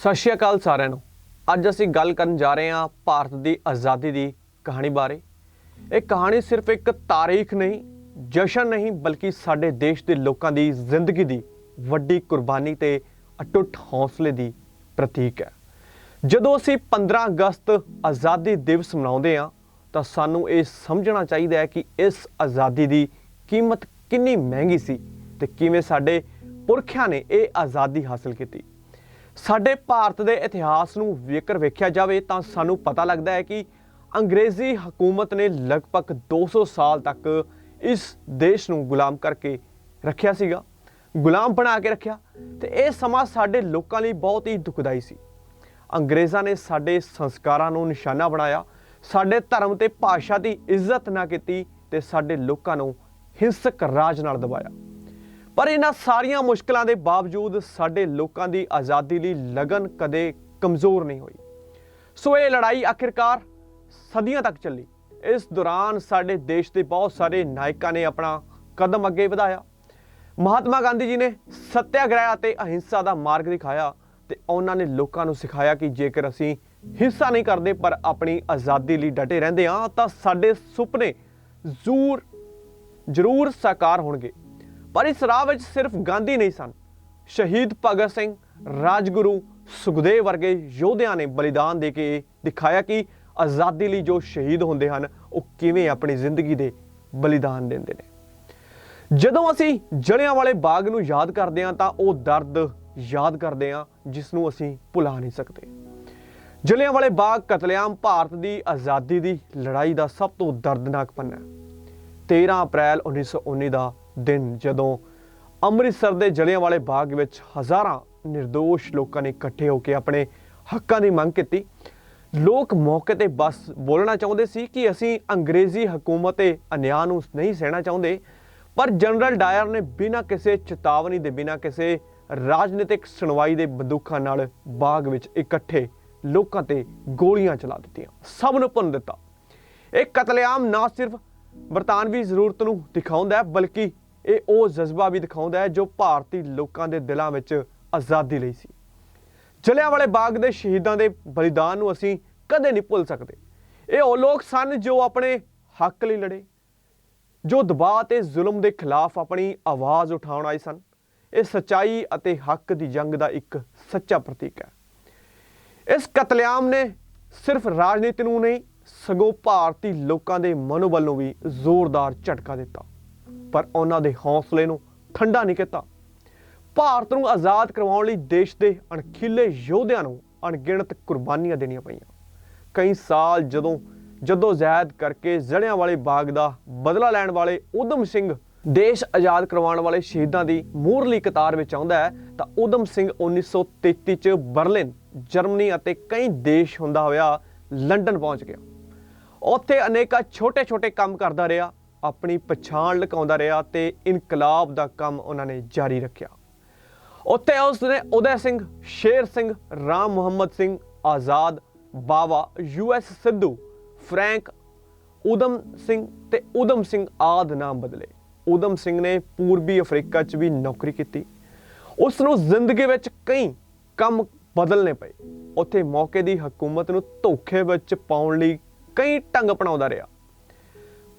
ਸਤਿ ਸ਼੍ਰੀ ਅਕਾਲ ਸਾਰਿਆਂ ਨੂੰ। ਅੱਜ ਅਸੀਂ ਗੱਲ ਕਰਨ ਜਾ ਰਹੇ ਹਾਂ ਭਾਰਤ ਦੀ ਆਜ਼ਾਦੀ ਦੀ ਕਹਾਣੀ ਬਾਰੇ। ਇਹ ਕਹਾਣੀ ਸਿਰਫ ਇੱਕ ਤਾਰੀਖ ਨਹੀਂ, ਜਸ਼ਨ ਨਹੀਂ, ਬਲਕਿ ਸਾਡੇ ਦੇਸ਼ ਦੇ ਲੋਕਾਂ ਦੀ ਜ਼ਿੰਦਗੀ ਦੀ ਵੱਡੀ ਕੁਰਬਾਨੀ ਤੇ ਅਟੁੱਟ ਹੌਸਲੇ ਦੀ ਪ੍ਰਤੀਕ ਹੈ। ਜਦੋਂ ਅਸੀਂ 15 ਅਗਸਤ ਆਜ਼ਾਦੀ ਦਿਵਸ ਮਨਾਉਂਦੇ ਹਾਂ, ਤਾਂ ਸਾਨੂੰ ਇਹ ਸਮਝਣਾ ਚਾਹੀਦਾ ਹੈ ਕਿ ਇਸ ਆਜ਼ਾਦੀ ਦੀ ਕੀਮਤ ਕਿੰਨੀ ਮਹਿੰਗੀ ਸੀ ਤੇ ਕਿਵੇਂ ਸਾਡੇ ਪੁਰਖਿਆਂ ਨੇ ਇਹ ਆਜ਼ਾਦੀ ਹਾਸਲ ਕੀਤੀ। ਸਾਡੇ ਭਾਰਤ ਦੇ ਇਤਿਹਾਸ ਨੂੰ ਜੇਕਰ ਵੇਖਿਆ ਜਾਵੇ ਤਾਂ ਸਾਨੂੰ ਪਤਾ ਲੱਗਦਾ ਹੈ ਕਿ ਅੰਗਰੇਜ਼ੀ ਹਕੂਮਤ ਨੇ ਲਗਭਗ 200 ਸਾਲ ਤੱਕ ਇਸ ਦੇਸ਼ ਨੂੰ ਗੁਲਾਮ ਕਰਕੇ ਰੱਖਿਆ ਸੀਗਾ। ਗੁਲਾਮ ਬਣਾ ਕੇ ਰੱਖਿਆ ਤੇ ਇਹ ਸਮਾਂ ਸਾਡੇ ਲੋਕਾਂ ਲਈ ਬਹੁਤ ਹੀ ਦੁਖਦਾਈ ਸੀ। ਅੰਗਰੇਜ਼ਾਂ ਨੇ ਸਾਡੇ ਸੰਸਕਾਰਾਂ ਨੂੰ ਨਿਸ਼ਾਨਾ ਬਣਾਇਆ, ਸਾਡੇ ਧਰਮ ਤੇ ਭਾਸ਼ਾ ਦੀ ਇੱਜ਼ਤ ਨਾ ਕੀਤੀ ਤੇ ਸਾਡੇ ਲੋਕਾਂ ਨੂੰ ਹਿੰਸਕ ਰਾਜ ਨਾਲ ਦਬਾਇਆ। ਪਰ ਇਹਨਾਂ ਸਾਰੀਆਂ ਮੁਸ਼ਕਲਾਂ ਦੇ ਬਾਵਜੂਦ ਸਾਡੇ ਲੋਕਾਂ ਦੀ ਆਜ਼ਾਦੀ ਲਈ ਲਗਨ ਕਦੇ ਕਮਜ਼ੋਰ ਨਹੀਂ ਹੋਈ। ਸੋ ਇਹ ਲੜਾਈ ਆਖਿਰਕਾਰ ਸਦੀਆਂ ਤੱਕ ਚੱਲੀ। ਇਸ ਦੌਰਾਨ ਸਾਡੇ ਦੇਸ਼ ਦੇ ਬਹੁਤ ਸਾਰੇ ਨਾਇਕਾਂ ਨੇ ਆਪਣਾ ਕਦਮ ਅੱਗੇ ਵਧਾਇਆ। ਮਹਾਤਮਾ ਗਾਂਧੀ ਜੀ ਨੇ ਸਤਿਆਗ੍ਰਹਿ ਅਤੇ ਅਹਿੰਸਾ ਦਾ ਮਾਰਗ ਦਿਖਾਇਆ ਤੇ ਉਹਨਾਂ ਨੇ ਲੋਕਾਂ ਨੂੰ ਸਿਖਾਇਆ ਕਿ ਜੇਕਰ ਅਸੀਂ ਹਿੰਸਾ ਨਹੀਂ ਕਰਦੇ ਪਰ ਆਪਣੀ ਆਜ਼ਾਦੀ ਲਈ ਡਟੇ ਰਹਿੰਦੇ ਹਾਂ ਤਾਂ ਸਾਡੇ ਸੁਪਨੇ ਜ਼ਰੂਰ ਜ਼ਰੂਰ ਸਾਕਾਰ ਹੋਣਗੇ। ਪਰ ਇਸ ਰਾਹ ਵਿੱਚ ਸਿਰਫ ਗਾਂਧੀ ਨਹੀਂ ਸਨ। ਸ਼ਹੀਦ ਭਗਤ ਸਿੰਘ, ਰਾਜਗੁਰੂ ਸੁਖਦੇਵ ਵਰਗੇ ਯੋਧਿਆਂ ਨੇ ਬਲੀਦਾਨ ਦੇ ਕੇ ਦਿਖਾਇਆ ਕਿ ਆਜ਼ਾਦੀ ਲਈ ਜੋ ਸ਼ਹੀਦ ਹੁੰਦੇ ਹਨ, ਉਹ ਕਿਵੇਂ ਆਪਣੀ ਜ਼ਿੰਦਗੀ ਦੇ ਬਲੀਦਾਨ ਦਿੰਦੇ ਨੇ। ਜਦੋਂ ਅਸੀਂ ਜਲਿਆਂ ਵਾਲੇ ਬਾਗ ਨੂੰ ਯਾਦ ਕਰਦੇ ਹਾਂ, ਤਾਂ ਉਹ ਦਰਦ ਯਾਦ ਕਰਦੇ ਹਾਂ ਜਿਸ ਨੂੰ ਅਸੀਂ ਭੁਲਾ ਨਹੀਂ ਸਕਦੇ। ਜਲਿਆਂ ਵਾਲੇ ਬਾਗ ਕਤਲੇਆਮ ਭਾਰਤ ਦੀ ਆਜ਼ਾਦੀ ਦੀ ਲੜਾਈ ਦਾ ਸਭ ਤੋਂ ਦਰਦਨਾਕ ਪੰਨਾ ਹੈ। 13 ਅਪ੍ਰੈਲ 1919 ਦਾ ਦਿਨ ਜਦੋਂ ਅੰਮ੍ਰਿਤਸਰ ਦੇ ਜਲਿਆਂਵਾਲੇ ਬਾਗ ਵਿੱਚ ਹਜ਼ਾਰਾਂ નિર્ਦੋਸ਼ ਲੋਕਾਂ ਨੇ ਇਕੱਠੇ ਹੋ ਕੇ ਆਪਣੇ ਹੱਕਾਂ ਦੀ ਮੰਗ ਕੀਤੀ। ਲੋਕ ਮੌਕੇ ਤੇ ਬਸ ਬੋਲਣਾ ਚਾਹੁੰਦੇ ਸੀ ਕਿ ਅਸੀਂ ਅੰਗਰੇਜ਼ੀ ਹਕੂਮਤ ਤੇ ਅਨਿਆਂ ਨੂੰ ਨਹੀਂ ਸਹਿਣਾ ਚਾਹੁੰਦੇ, ਪਰ ਜਨਰਲ ਡਾਇਰ ਨੇ ਬਿਨਾਂ ਕਿਸੇ ਚੇਤਾਵਨੀ ਦੇ, ਬਿਨਾਂ ਕਿਸੇ ਰਾਜਨੀਤਿਕ ਸੁਣਵਾਈ ਦੇ ਬੰਦੂਕਾਂ ਨਾਲ ਬਾਗ ਵਿੱਚ ਇਕੱਠੇ ਲੋਕਾਂ ਤੇ ਗੋਲੀਆਂ ਚਲਾ ਦਿੱਤੀਆਂ। ਸਭ ਨੂੰ ਭੁੰਨ ਦਿੱਤਾ। ਇਹ ਕਤਲੇਆਮ ਨਾ ਸਿਰਫ ਬਰਤਾਨਵੀ ਜ਼ਰੂਰਤ ਨੂੰ ਦਿਖਾਉਂਦਾ ਹੈ, ਬਲਕਿ ਇਹ ਉਹ ਜਜ਼ਬਾ ਵੀ ਦਿਖਾਉਂਦਾ ਹੈ ਜੋ ਭਾਰਤੀ ਲੋਕਾਂ ਦੇ ਦਿਲਾਂ ਵਿੱਚ ਆਜ਼ਾਦੀ ਲਈ ਸੀ। ਜਲਿਆਂਵਾਲੇ ਬਾਗ ਦੇ ਸ਼ਹੀਦਾਂ ਦੇ ਬਲੀਦਾਨ ਨੂੰ ਅਸੀਂ ਕਦੇ ਨਹੀਂ ਭੁੱਲ ਸਕਦੇ। ਇਹ ਉਹ ਲੋਕ ਸਨ ਜੋ ਆਪਣੇ ਹੱਕ ਲਈ ਲੜੇ, ਜੋ ਦਬਾਅ ਤੇ ਜ਼ੁਲਮ ਦੇ ਖਿਲਾਫ ਆਪਣੀ ਆਵਾਜ਼ ਉਠਾਉਣ ਆਏ ਸਨ। ਇਹ ਸਚਾਈ ਅਤੇ ਹੱਕ ਦੀ ਜੰਗ ਦਾ ਇੱਕ ਸੱਚਾ ਪ੍ਰਤੀਕ ਹੈ। ਇਸ ਕਤਲੇਆਮ ਨੇ ਸਿਰਫ ਰਾਜਨੀਤੀ ਨੂੰ ਨਹੀਂ ਸਗੋਂ ਭਾਰਤੀ ਲੋਕਾਂ ਦੇ ਮਨੋਬਲ ਨੂੰ ਵੀ ਜ਼ੋਰਦਾਰ ਝਟਕਾ ਦਿੱਤਾ। ਪਰ ਉਹਨਾਂ ਦੇ ਹੌਸਲੇ ਨੂੰ ਠੰਡਾ ਨਹੀਂ ਕੀਤਾ। ਭਾਰਤ ਨੂੰ ਆਜ਼ਾਦ ਕਰਵਾਉਣ ਲਈ ਦੇਸ਼ ਦੇ ਅਣਖੀਲੇ ਯੋਧਿਆਂ ਨੂੰ ਅਣਗਿਣਤ ਕੁਰਬਾਨੀਆਂ ਦੇਣੀਆਂ ਪਈਆਂ। ਕਈ ਸਾਲ ਜਦੋਂ ਜਦੋਂ ਜ਼ੈਦ ਕਰਕੇ ਜੜਿਆਂ ਵਾਲੇ ਬਾਗ ਦਾ ਬਦਲਾ ਲੈਣ ਵਾਲੇ ਉਦਮ ਸਿੰਘ ਦੇਸ਼ ਆਜ਼ਾਦ ਕਰਵਾਉਣ ਵਾਲੇ ਸ਼ਹੀਦਾਂ ਦੀ ਮੂਰਲੀ ਕਤਾਰ ਵਿੱਚ ਆਉਂਦਾ ਹੈ, ਤਾਂ ਉਦਮ ਸਿੰਘ 1933 ਚ ਬਰਲਿਨ, ਜਰਮਨੀ ਅਤੇ ਕਈ ਦੇਸ਼ ਹੁੰਦਾ ਹੋਇਆ ਲੰਡਨ ਪਹੁੰਚ ਗਿਆ। ਉੱਥੇ ਅਨੇਕਾਂ ਛੋਟੇ-ਛੋਟੇ ਕੰਮ ਕਰਦਾ ਰਿਹਾ, ਆਪਣੀ ਪਛਾਣ ਲੁਕਾਉਂਦਾ ਰਿਹਾ ਤੇ ਇਨਕਲਾਬ ਦਾ ਕੰਮ ਉਹਨਾਂ ਨੇ ਜਾਰੀ ਰੱਖਿਆ। ਉੱਥੇ ਉਸਨੇ ਉਦੈ ਸਿੰਘ, ਸ਼ੇਰ ਸਿੰਘ, ਰਾਮ ਮੁਹੰਮਦ ਸਿੰਘ, ਆਜ਼ਾਦ, ਬਾਵਾ ਯੂਐਸ ਸਿੱਧੂ, ਫਰੈਂਕ ਉਦਮ ਸਿੰਘ ਤੇ ਉਦਮ ਸਿੰਘ ਆਦ ਨਾਮ ਬਦਲੇ। ਉਦਮ ਸਿੰਘ ਨੇ ਪੂਰਬੀ ਅਫਰੀਕਾ 'ਚ ਵੀ ਨੌਕਰੀ ਕੀਤੀ। ਉਸ ਨੂੰ ਜ਼ਿੰਦਗੀ ਵਿੱਚ ਕਈ ਕੰਮ ਬਦਲਨੇ ਪਏ। ਉੱਥੇ ਮੌਕੇ ਦੀ ਹਕੂਮਤ ਨੂੰ ਧੋਖੇ ਵਿੱਚ ਪਾਉਣ ਲਈ ਕਈ ਢੰਗ ਅਪਣਾਉਂਦਾ ਰਿਹਾ।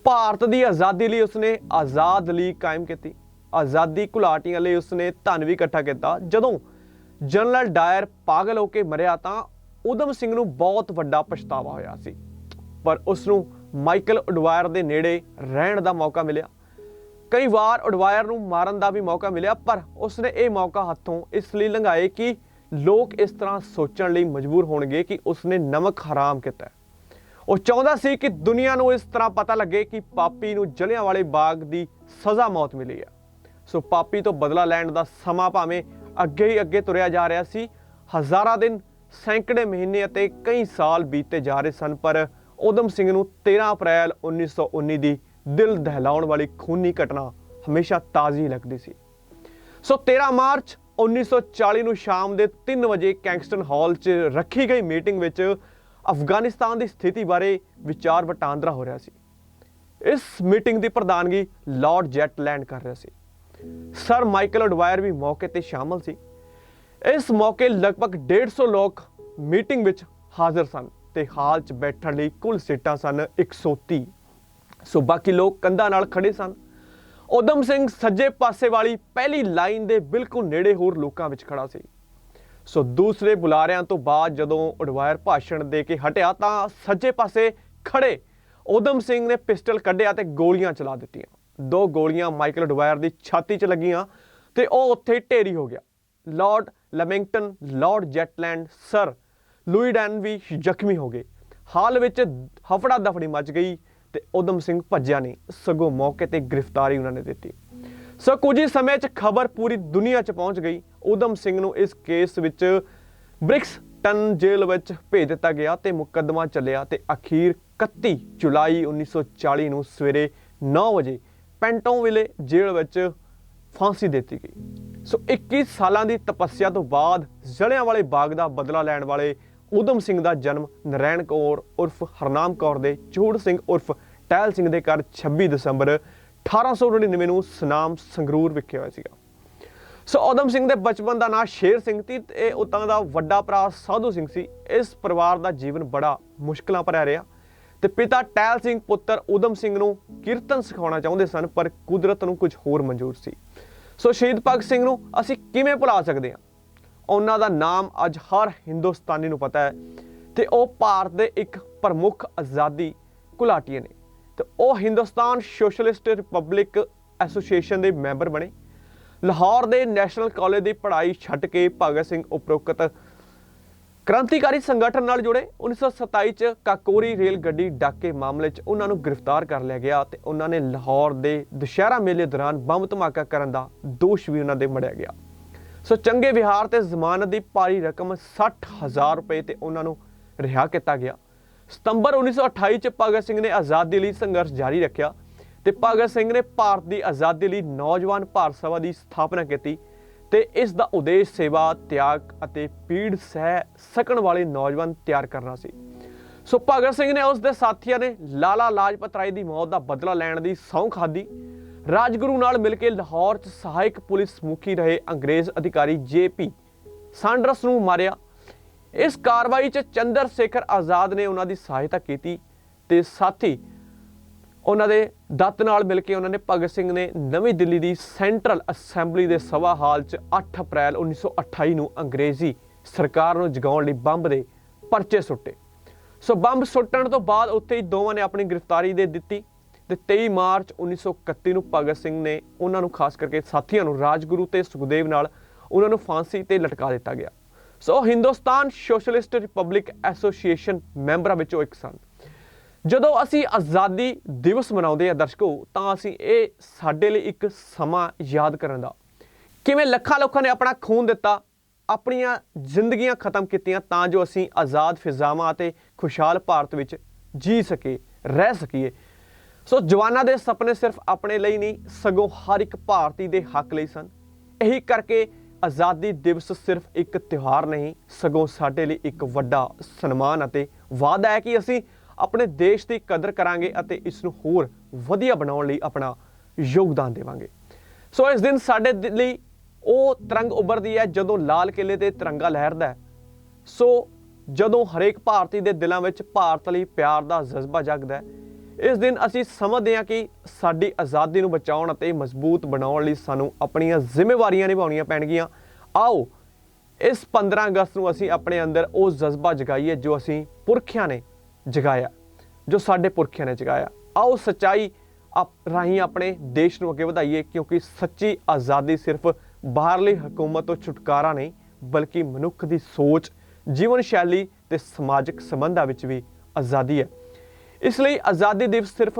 ਭਾਰਤ ਦੀ ਆਜ਼ਾਦੀ ਲਈ ਉਸਨੇ ਆਜ਼ਾਦ ਲੀਗ ਕਾਇਮ ਕੀਤੀ। ਆਜ਼ਾਦੀ ਘੁਲਾਟੀਆਂ ਲਈ ਉਸਨੇ ਧਨ ਵੀ ਇਕੱਠਾ ਕੀਤਾ। ਜਦੋਂ ਜਨਰਲ ਡਾਇਰ ਪਾਗਲ ਹੋ ਕੇ ਮਰਿਆ ਤਾਂ ਉਦਮ ਸਿੰਘ ਨੂੰ ਬਹੁਤ ਵੱਡਾ ਪਛਤਾਵਾ ਹੋਇਆ ਸੀ। ਪਰ ਉਸ ਨੂੰ ਮਾਈਕਲ ਉਡਵਾਇਰ ਦੇ ਨੇੜੇ ਰਹਿਣ ਦਾ ਮੌਕਾ ਮਿਲਿਆ। ਕਈ ਵਾਰ ਉਡਵਾਇਰ ਨੂੰ ਮਾਰਨ ਦਾ ਵੀ ਮੌਕਾ ਮਿਲਿਆ, ਪਰ ਉਸਨੇ ਇਹ ਮੌਕਾ ਹੱਥੋਂ ਇਸ ਲਈ ਲੰਘਾਏ ਕਿ ਲੋਕ ਇਸ ਤਰ੍ਹਾਂ ਸੋਚਣ ਲਈ ਮਜਬੂਰ ਹੋਣਗੇ ਕਿ ਉਸਨੇ ਨਮਕ ਹਰਾਮ ਕੀਤਾ ਉਹ ਚਾਹੁੰਦਾ ਸੀ ਕਿ ਦੁਨੀਆ ਨੂੰ ਇਸ ਤਰ੍ਹਾਂ ਪਤਾ ਲੱਗੇ ਕਿ ਪਾਪੀ ਨੂੰ ਜਲਿਆਂ ਵਾਲੇ ਬਾਗ ਦੀ ਸਜ਼ਾ ਮੌਤ ਮਿਲੀ ਆ ਸੋ ਪਾਪੀ ਤੋਂ ਬਦਲਾ ਲੈਣ ਦਾ ਸਮਾਂ ਭਾਵੇਂ ਅੱਗੇ ਹੀ ਅੱਗੇ ਤੁਰਿਆ ਜਾ ਰਿਹਾ ਸੀ, ਹਜ਼ਾਰਾਂ ਦਿਨ, ਸੈਂਕੜੇ ਮਹੀਨੇ ਅਤੇ ਕਈ ਸਾਲ ਬੀਤੇ ਜਾ ਰਹੇ ਸਨ, ਪਰ ਉਦਮ ਸਿੰਘ ਨੂੰ 13 ਅਪ੍ਰੈਲ 1919 ਦੀ ਦਿਲ ਦਹਿਲਾਉਣ ਵਾਲੀ ਖੂਨੀ ਘਟਨਾ ਹਮੇਸ਼ਾ ਤਾਜ਼ੀ ਲੱਗਦੀ ਸੀ। ਸੋ 13 ਮਾਰਚ 1940 ਨੂੰ ਸ਼ਾਮ ਦੇ 3 ਵਜੇ ਕੈਂਗਸਟਨ ਹਾਲ 'ਚ ਰੱਖੀ ਗਈ ਮੀਟਿੰਗ ਵਿੱਚ ਅਫਗਾਨਿਸਤਾਨ ਦੀ ਸਥਿਤੀ ਬਾਰੇ ਵਿਚਾਰ ਵਟਾਂਦਰਾ ਹੋ ਰਿਹਾ ਸੀ। ਇਸ ਮੀਟਿੰਗ ਦੀ ਪ੍ਰਧਾਨਗੀ ਲਾਰਡ ਜੈਟਲੈਂਡ ਕਰ ਰਿਹਾ ਸੀ। ਸਰ ਮਾਈਕਲ ਅਡਵਾਇਰ ਵੀ ਮੌਕੇ ਤੇ ਸ਼ਾਮਲ ਸੀ। ਇਸ ਮੌਕੇ ਲਗਭਗ 150 ਲੋਕ ਮੀਟਿੰਗ ਵਿੱਚ ਹਾਜ਼ਰ ਸਨ ਤੇ ਹਾਲ 'ਚ ਬੈਠਣ ਲਈ ਕੁੱਲ ਸੀਟਾਂ ਸਨ 130 ਸੋ ਬਾਕੀ ਲੋਕ ਕੰਧਾਂ ਨਾਲ ਖੜੇ ਸਨ। ਉਦਮ ਸਿੰਘ ਸੱਜੇ ਪਾਸੇ ਵਾਲੀ ਪਹਿਲੀ ਲਾਈਨ ਦੇ ਬਿਲਕੁਲ ਨੇੜੇ ਹੋਰ ਲੋਕਾਂ ਵਿੱਚ ਖੜਾ ਸੀ। ਸੋ ਦੂਸਰੇ ਬੁਲਾਰਿਆਂ ਤੋਂ ਬਾਅਦ ਜਦੋਂ ਅਡਵਾਇਰ ਭਾਸ਼ਣ ਦੇ ਕੇ ਹਟਿਆ ਤਾਂ ਸੱਜੇ ਪਾਸੇ ਖੜੇ ਉਦਮ ਸਿੰਘ ਨੇ ਪਿਸਟਲ ਕੱਢਿਆ ਤੇ ਗੋਲੀਆਂ ਚਲਾ ਦਿੱਤੀਆਂ। ਦੋ ਗੋਲੀਆਂ ਮਾਈਕਲ ਉਡਵਾਇਰ ਦੀ ਛਾਤੀ 'ਚ ਲੱਗੀਆਂ ਤੇ ਉਹ ਉੱਥੇ ਢੇਰੀ ਹੋ ਗਿਆ। Lord Lamington Lord Zetland Sir Louis Dane ਵੀ ਜ਼ਖਮੀ ਹੋ ਗਏ। ਹਾਲ ਵਿੱਚ ਹਫੜਾ ਦਫੜੀ ਮਚ ਗਈ ਤੇ ਉਦਮ ਸਿੰਘ ਭੱਜਿਆ ਨਹੀਂ। ਸਗੋਂ ਮੌਕੇ ਤੇ ਗ੍ਰਿਫਤਾਰੀ ਉਹਨਾਂ ਨੇ ਦਿੱਤੀ। ਸੋ ਕੁਝ ਹੀ ਸਮੇਂ 'ਚ ਖਬਰ ਪੂਰੀ ਦੁਨੀਆ 'ਚ ਪਹੁੰਚ ਗਈ। ਉਦਮ ਸਿੰਘ ਨੂੰ ਇਸ ਕੇਸ ਵਿੱਚ ਬ੍ਰਿਕਸ ਟਨ ਜੇਲ੍ਹ ਵਿੱਚ ਭੇਜ ਦਿੱਤਾ ਗਿਆ ਤੇ ਮੁਕੱਦਮਾ ਚੱਲਿਆ ਤੇ ਅਖੀਰ 31 ਜੁਲਾਈ 1940 ਨੂੰ ਸਵੇਰੇ 9 ਵਜੇ ਪੈਂਟੋਨਵਿਲੇ ਜੇਲ੍ਹ ਵਿੱਚ ਫਾਂਸੀ ਦਿੱਤੀ ਗਈ। ਸੋ 21 ਸਾਲਾਂ ਦੀ ਤਪੱਸਿਆ ਤੋਂ ਬਾਅਦ ਜਲਿਆਂ ਵਾਲੇ ਬਾਗ ਦਾ ਬਦਲਾ ਲੈਣ ਵਾਲੇ ਉਦਮ ਸਿੰਘ ਦਾ ਜਨਮ ਨਰੈਣ ਕੌਰ ਉਰਫ ਹਰਨਾਮ ਕੌਰ ਦੇ, ਚੂੜ ਸਿੰਘ ਉਰਫ ਟਹਿਲ ਸਿੰਘ ਦੇ ਘਰ 26 ਦਸੰਬਰ 1899 ਨੂੰ ਸਨਾਮ ਸੰਗਰੂਰ ਵਿਖੇ ਹੋਇਆ ਸੀਗਾ। ਸੋ ਉਦਮ ਸਿੰਘ ਦੇ ਬਚਪਨ ਦਾ ਨਾਂ ਸ਼ੇਰ ਸਿੰਘ ਸੀ ਤੇ ਉਤਾਂ ਦਾ ਵੱਡਾ ਭਰਾ ਸਾਧੂ ਸਿੰਘ ਸੀ। ਇਸ ਪਰਿਵਾਰ ਦਾ ਜੀਵਨ ਬੜਾ ਮੁਸ਼ਕਲਾਂ ਭਰਿਆ ਰਿਹਾ ਤੇ ਪਿਤਾ ਟੈਲ ਸਿੰਘ, ਪੁੱਤਰ ਉਦਮ ਸਿੰਘ ਨੂੰ ਕੀਰਤਨ ਸਿਖਾਉਣਾ ਚਾਹੁੰਦੇ ਸਨ, ਪਰ ਕੁਦਰਤ ਨੂੰ ਕੁਝ ਹੋਰ ਮਨਜ਼ੂਰ ਸੀ। ਸੋ ਸ਼ਹੀਦ ਭਗਤ ਸਿੰਘ ਨੂੰ ਅਸੀਂ ਕਿਵੇਂ ਭੁਲਾ ਸਕਦੇ ਹਾਂ? ਉਹਨਾਂ ਦਾ ਨਾਮ ਅੱਜ ਹਰ ਹਿੰਦੁਸਤਾਨੀ ਨੂੰ ਪਤਾ ਹੈ ਤੇ ਉਹ ਭਾਰਤ ਦੇ ਇੱਕ ਪ੍ਰਮੁੱਖ ਆਜ਼ਾਦੀ ਘੁਲਾਟੀਏ ਨੇ। ਤੇ ਉਹ ਹਿੰਦੁਸਤਾਨ ਸੋਸ਼ਲਿਸਟ ਰਿਪਬਲਿਕ ਐਸੋਸੀਏਸ਼ਨ ਦੇ ਮੈਂਬਰ ਬਣੇ। ਲਾਹੌਰ ਦੇ ਨੈਸ਼ਨਲ ਕਾਲਜ ਦੀ ਪੜ੍ਹਾਈ ਛੱਡ ਕੇ ਭਗਤ ਸਿੰਘ ਉਪਰੋਕਤ ਕ੍ਰਾਂਤੀਕਾਰੀ ਸੰਗਠਨ ਨਾਲ ਜੁੜੇ। 1927 ਚ ਕਾਕੋਰੀ ਰੇਲ ਗੱਡੀ ਡਾਕੇ ਮਾਮਲੇ 'ਚ ਉਹਨਾਂ ਨੂੰ ਗ੍ਰਿਫਤਾਰ ਕਰ ਲਿਆ ਗਿਆ ਤੇ ਉਹਨਾਂ ਨੇ ਲਾਹੌਰ ਦੇ ਦੁਸ਼ਹਿਰਾ ਮੇਲੇ ਦੌਰਾਨ ਬੰਬ ਧਮਾਕਾ ਕਰਨ ਦਾ ਦੋਸ਼ ਵੀ ਉਹਨਾਂ ਦੇ ਮੜਿਆ ਗਿਆ। ਸੋ ਚੰਗੇ ਵਿਹਾਰ ਤੇ ਜ਼ਮਾਨਤ ਦੀ ਭਾਰੀ ਰਕਮ 60000 ਰੁਪਏ ਤੇ ਉਹਨਾਂ ਨੂੰ ਰਿਹਾ ਕੀਤਾ ਗਿਆ। ਸਤੰਬਰ 1928 ਚ ਭਗਤ ਸਿੰਘ ਨੇ ਆਜ਼ਾਦੀ ਲਈ ਸੰਘਰਸ਼ ਜਾਰੀ ਰੱਖਿਆ ਤੇ ਭਗਤ ਸਿੰਘ ਨੇ ਭਾਰਤ ਦੀ ਆਜ਼ਾਦੀ ਲਈ ਨੌਜਵਾਨ ਭਾਰਤ ਸਭਾ ਦੀ ਸਥਾਪਨਾ ਕੀਤੀ ਤੇ ਇਸ ਦਾ ਉਦੇਸ਼ ਸੇਵਾ, ਤਿਆਗ ਅਤੇ ਪੀੜ ਸਹਿ ਸਕਣ ਵਾਲੇ ਨੌਜਵਾਨ ਤਿਆਰ ਕਰਨਾ ਸੀ। ਸੋ ਭਗਤ ਸਿੰਘ ਨੇ ਉਸ ਦੇ ਸਾਥੀਆਂ ਨੇ ਲਾਲਾ ਲਾਜਪਤ ਰਾਏ ਦੀ ਮੌਤ ਦਾ ਬਦਲਾ ਲੈਣ ਦੀ ਸਹੁੰ ਖਾਦੀ ਰਾਜਗੁਰੂ ਨਾਲ ਮਿਲ ਕੇ ਲਾਹੌਰ 'ਚ ਸਹਾਇਕ ਪੁਲਿਸ ਮੁਖੀ ਰਹੇ ਅੰਗਰੇਜ਼ ਅਧਿਕਾਰੀ ਜੇਪੀ ਸਾਂਡਰਸ ਨੂੰ ਮਾਰਿਆ ਇਸ ਕਾਰਵਾਈ 'ਚ ਚੰਦਰ ਸ਼ੇਖਰ ਆਜ਼ਾਦ ਨੇ ਉਹਨਾਂ ਦੀ ਸਹਾਇਤਾ ਕੀਤੀ ਤੇ ਸਾਥੀ ਉਹਨਾਂ ਦੇ ਦੱਤ ਨਾਲ ਮਿਲ ਕੇ ਉਹਨਾਂ ਨੇ ਭਗਤ ਸਿੰਘ ਨੇ ਨਵੀਂ ਦਿੱਲੀ ਦੀ ਸੈਂਟਰਲ ਅਸੈਂਬਲੀ ਦੇ ਸਭਾ ਹਾਲ 'ਚ 8 ਅਪ੍ਰੈਲ 1928 ਨੂੰ ਅੰਗਰੇਜ਼ੀ ਸਰਕਾਰ ਨੂੰ ਜਗਾਉਣ ਲਈ ਬੰਬ ਦੇ ਪਰਚੇ ਸੁੱਟੇ। ਸੋ ਬੰਬ ਸੁੱਟਣ ਤੋਂ ਬਾਅਦ ਉੱਥੇ ਹੀ ਦੋਵਾਂ ਨੇ ਆਪਣੀ ਗ੍ਰਿਫਤਾਰੀ ਦੇ ਦਿੱਤੀ ਤੇ 23 ਮਾਰਚ 1931 ਨੂੰ ਭਗਤ ਸਿੰਘ ਨੇ ਉਹਨਾਂ ਨੂੰ ਖਾਸ ਕਰਕੇ ਸਾਥੀਆਂ ਨੂੰ ਰਾਜਗੁਰੂ ਤੇ ਸੁਖਦੇਵ ਨਾਲ ਉਹਨਾਂ ਨੂੰ ਫਾਂਸੀ ਤੇ ਲਟਕਾ ਦਿੱਤਾ ਗਿਆ। So Hindustan socialist republic association ਮੈਂਬਰਾਂ ਵਿੱਚੋਂ ਇੱਕ ਸਨ। ਜਦੋਂ ਅਸੀਂ ਆਜ਼ਾਦੀ ਦਿਵਸ ਮਨਾਉਂਦੇ ਆ ਦਰਸ਼ਕੋ, ਤਾਂ ਅਸੀਂ ਇਹ ਸਾਡੇ ਲਈ ਇੱਕ ਸਮਾਂ ਯਾਦ ਕਰਨ ਦਾ। ਕਿਵੇਂ ਲੱਖਾਂ ਲੋਕਾਂ ਨੇ ਆਪਣਾ ਖੂਨ ਦਿੱਤਾ, ਆਪਣੀਆਂ ਜ਼ਿੰਦਗੀਆਂ ਖਤਮ ਕੀਤੀਆਂ, ਤਾਂ ਜੋ ਅਸੀਂ ਆਜ਼ਾਦ ਫਿਜ਼ਾਵਾਂ ਅਤੇ ਖੁਸ਼ਹਾਲ ਭਾਰਤ ਵਿੱਚ ਜੀ ਸਕੇ ਰਹਿ ਸਕੀਏ। ਸੋ ਜਵਾਨਾਂ ਦੇ ਸੁਪਨੇ ਸਿਰਫ ਆਪਣੇ ਲਈ ਨਹੀਂ, ਸਗੋਂ ਹਰ ਇੱਕ ਭਾਰਤੀ ਦੇ ਹੱਕ ਲਈ ਸਨ। ਇਹੀ ਕਰਕੇ ਆਜ਼ਾਦੀ ਦਿਵਸ ਸਿਰਫ ਇੱਕ ਤਿਉਹਾਰ ਨਹੀਂ, ਸਗੋਂ ਸਾਡੇ ਲਈ ਇੱਕ ਵੱਡਾ ਸਨਮਾਨ ਅਤੇ ਵਾਅਦਾ ਹੈ ਕਿ ਅਸੀਂ ਆਪਣੇ ਦੇਸ਼ ਦੀ ਕਦਰ ਕਰਾਂਗੇ ਅਤੇ ਇਸ ਨੂੰ ਹੋਰ ਵਧੀਆ ਬਣਾਉਣ ਲਈ ਆਪਣਾ ਯੋਗਦਾਨ ਦੇਵਾਂਗੇ। ਸੋ ਇਸ ਦਿਨ ਸਾਡੇ ਲਈ ਉਹ ਤਰੰਗ ਉੱਭਰਦੀ ਹੈ ਜਦੋਂ ਲਾਲ ਕਿਲੇ ਤੇ ਤਿਰੰਗਾ ਲਹਿਰਦਾ ਹੈ। ਸੋ ਜਦੋਂ ਹਰੇਕ ਭਾਰਤੀ ਦੇ ਦਿਲਾਂ ਵਿੱਚ ਭਾਰਤ ਲਈ ਪਿਆਰ ਦਾ ਜਜ਼ਬਾ ਜਗਦਾ ਹੈ ਇਸ ਦਿਨ ਅਸੀਂ ਸਮਝਦੇ ਹਾਂ ਕਿ ਸਾਡੀ ਆਜ਼ਾਦੀ ਨੂੰ ਬਚਾਉਣ ਅਤੇ ਮਜ਼ਬੂਤ ਬਣਾਉਣ ਲਈ ਸਾਨੂੰ ਆਪਣੀਆਂ ਜ਼ਿੰਮੇਵਾਰੀਆਂ ਨਿਭਾਉਣੀਆਂ ਪੈਣਗੀਆਂ। ਆਓ, ਇਸ 15 ਅਗਸਤ ਨੂੰ ਅਸੀਂ ਆਪਣੇ ਅੰਦਰ ਉਹ ਜਜ਼ਬਾ ਜਗਾਈਏ ਜੋ ਅਸੀਂ ਪੁਰਖਿਆਂ ਨੇ ਜਗਾਇਆ, ਜੋ ਸਾਡੇ ਪੁਰਖਿਆਂ ਨੇ ਜਗਾਇਆ। ਆਓ ਸਚਾਈ ਆਪ ਰਾਹੀਂ ਆਪਣੇ ਦੇਸ਼ ਨੂੰ ਅੱਗੇ ਵਧਾਈਏ, ਕਿਉਂਕਿ ਸੱਚੀ ਆਜ਼ਾਦੀ ਸਿਰਫ ਬਾਹਰਲੀ ਹਕੂਮਤ ਤੋਂ ਛੁਟਕਾਰਾ ਨਹੀਂ, ਬਲਕਿ ਮਨੁੱਖ ਦੀ ਸੋਚ, ਜੀਵਨ ਸ਼ੈਲੀ ਤੇ ਸਮਾਜਿਕ ਸੰਬੰਧਾਂ ਵਿੱਚ ਵੀ ਆਜ਼ਾਦੀ ਹੈ। ਇਸ ਲਈ ਆਜ਼ਾਦੀ ਦਿਵਸ ਸਿਰਫ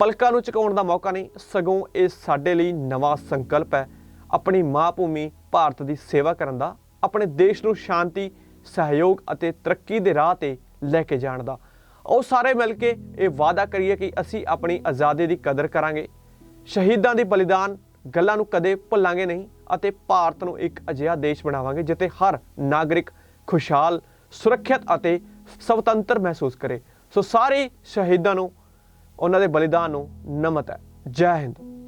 ਪਲਕਾਂ ਨੂੰ ਝੁਕਾਉਣ ਦਾ ਮੌਕਾ ਨਹੀਂ, ਸਗੋਂ ਇਹ ਸਾਡੇ ਲਈ ਨਵਾਂ ਸੰਕਲਪ ਹੈ। ਆਪਣੀ ਮਾਂ ਭੂਮੀ ਭਾਰਤ ਦੀ ਸੇਵਾ ਕਰਨ ਦਾ, ਆਪਣੇ ਦੇਸ਼ ਨੂੰ ਸ਼ਾਂਤੀ, ਸਹਿਯੋਗ ਅਤੇ ਤਰੱਕੀ ਦੇ ਰਾਹ ਤੇ ਲੈ ਕੇ ਜਾਣ ਦਾ। ਉਹ ਸਾਰੇ ਮਿਲ ਕੇ ਇਹ ਵਾਅਦਾ ਕਰੀਏ ਕਿ ਅਸੀਂ ਆਪਣੀ ਆਜ਼ਾਦੀ ਦੀ ਕਦਰ ਕਰਾਂਗੇ। ਸ਼ਹੀਦਾਂ ਦੀ ਬਲੀਦਾਨ ਗੱਲਾਂ ਨੂੰ ਕਦੇ ਭੁੱਲਾਂਗੇ ਨਹੀਂ ਅਤੇ ਭਾਰਤ ਨੂੰ ਇੱਕ ਅਜਿਹਾ ਦੇਸ਼ ਬਣਾਵਾਂਗੇ ਜਿੱਥੇ ਹਰ ਨਾਗਰਿਕ ਖੁਸ਼ਹਾਲ, ਸੁਰੱਖਿਅਤ ਅਤੇ ਸੁਤੰਤਰ ਮਹਿਸੂਸ ਕਰੇ। ਸੋ ਸਾਰੇ ਸ਼ਹੀਦਾਂ ਨੂੰ ਉਹਨਾਂ ਦੇ ਬਲੀਦਾਨ ਨੂੰ ਨਮਤ ਹੈ। ਜੈ ਹਿੰਦ।